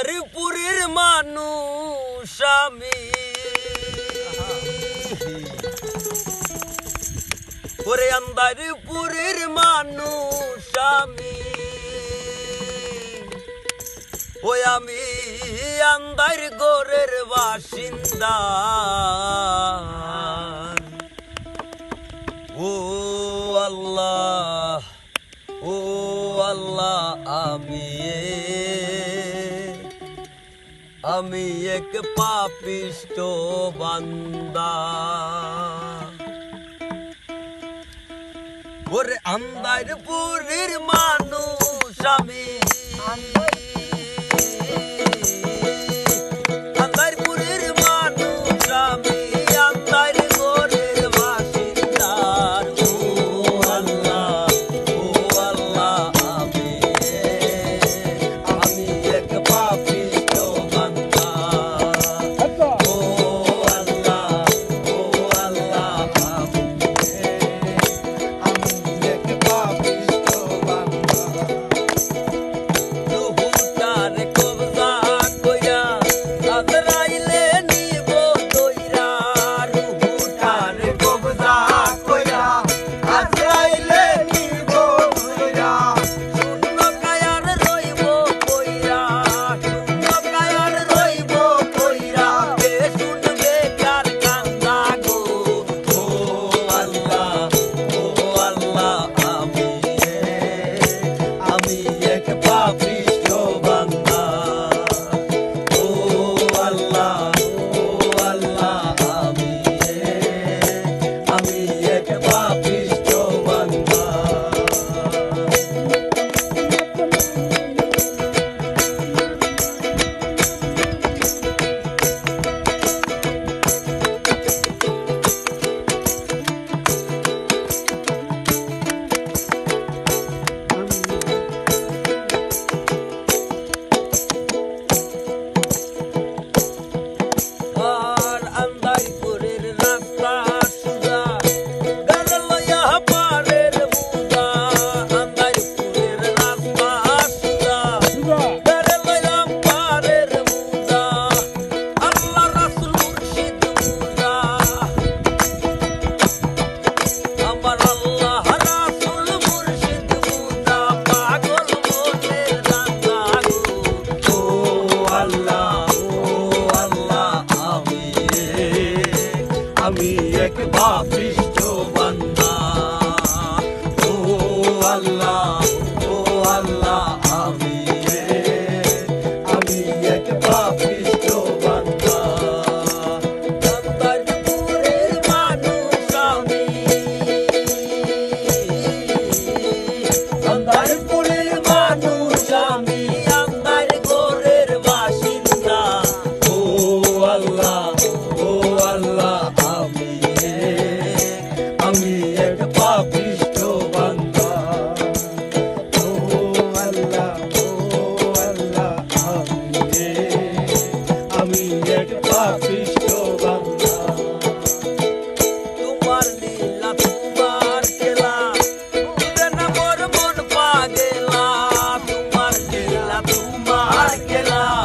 হরিপুরের মানুষ আমি। ওরে আন্দারিপুরের মানুষ আমি। ওই আমি আন্দার গোরের বাসিন্দা। ও আল্লাহ ও আল্লাহ আমি আমি এক পাপিষ্ট বান্দা। ওরে আন্দার পুরীর মানুষ আমি। এক পাপিষ্ট বান্দা ও আল্লাহ ও আল্লাহ, আমি আমি এক পাপিষ্ট বান্দা কান্তপুরের মানুষ আমি। কান্তপুরের মানুষ আমি, আমার গোরের বাসিন্দা। love.